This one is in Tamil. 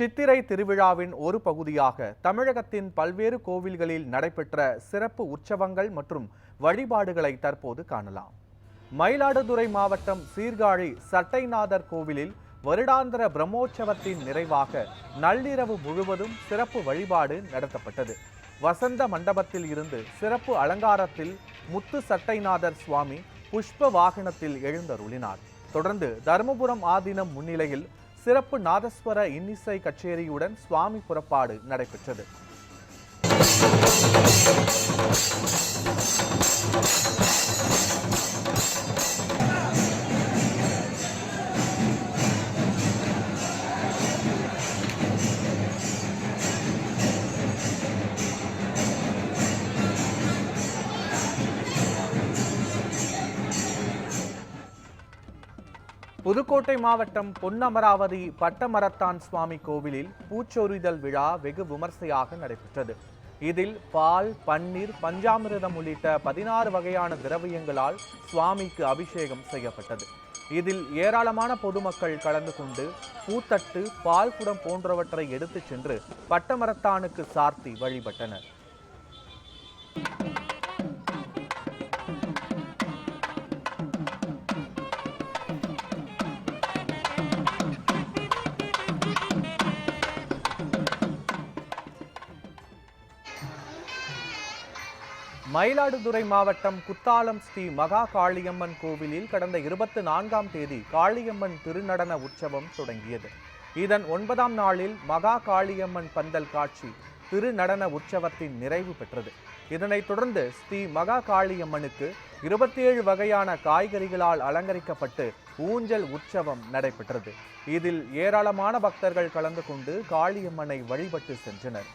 சித்திரை திருவிழாவின் ஒரு பகுதியாக தமிழகத்தின் பல்வேறு கோவில்களில் நடைபெற்ற சிறப்பு உற்சவங்கள் மற்றும் வழிபாடுகளை தற்போது காணலாம். மயிலாடுதுறை மாவட்டம் சீர்காழி சட்டைநாதர் கோவிலில் வருடாந்திர பிரம்மோற்சவத்தின் நிறைவாக நள்ளிரவு முழுவதும் சிறப்பு வழிபாடு நடத்தப்பட்டது. வசந்த மண்டபத்தில் இருந்து சிறப்பு அலங்காரத்தில் முத்து சட்டைநாதர் சுவாமி புஷ்ப வாகனத்தில் எழுந்தருளினார். தொடர்ந்து தருமபுரம் ஆதீனம் முன்னிலையில் சிறப்பு நாதஸ்வர இன்னிசை கச்சேரியுடன் சுவாமி புறப்பாடு நடைபெற்றது. புதுக்கோட்டை மாவட்டம் பொன்னமராவதி பட்டமரத்தான் சுவாமி கோவிலில் பூச்சொரிதல் விழா வெகு விமர்சையாக நடைபெற்றது. இதில் பால் பன்னீர் பஞ்சாமிரதம் உள்ளிட்ட பதினாறு வகையான திரவியங்களால் சுவாமிக்கு அபிஷேகம் செய்யப்பட்டது. இதில் ஏராளமான பொதுமக்கள் கலந்து கொண்டு பூத்தட்டு பால் குடம் போன்றவற்றை எடுத்துச் சென்று பட்டமரத்தானுக்கு சார்த்தி வழிபட்டனர். மயிலாடுதுறை மாவட்டம் குத்தாலம் ஸ்ரீ மகா காளியம்மன் கோவிலில் கடந்த இருபத்தி நான்காம் தேதி காளியம்மன் திருநடன உற்சவம் தொடங்கியது. இதன் ஒன்பதாம் நாளில் மகா காளியம்மன் பந்தல் காட்சி திருநடன உற்சவத்தின் நிறைவு பெற்றது. இதனைத் தொடர்ந்து ஸ்ரீ மகா காளியம்மனுக்கு இருபத்தி ஏழு வகையான காய்கறிகளால் அலங்கரிக்கப்பட்டு ஊஞ்சல் உற்சவம் நடைபெற்றது. இதில் ஏராளமான பக்தர்கள் கலந்து கொண்டு காளியம்மனை வழிபட்டு சென்றனர்.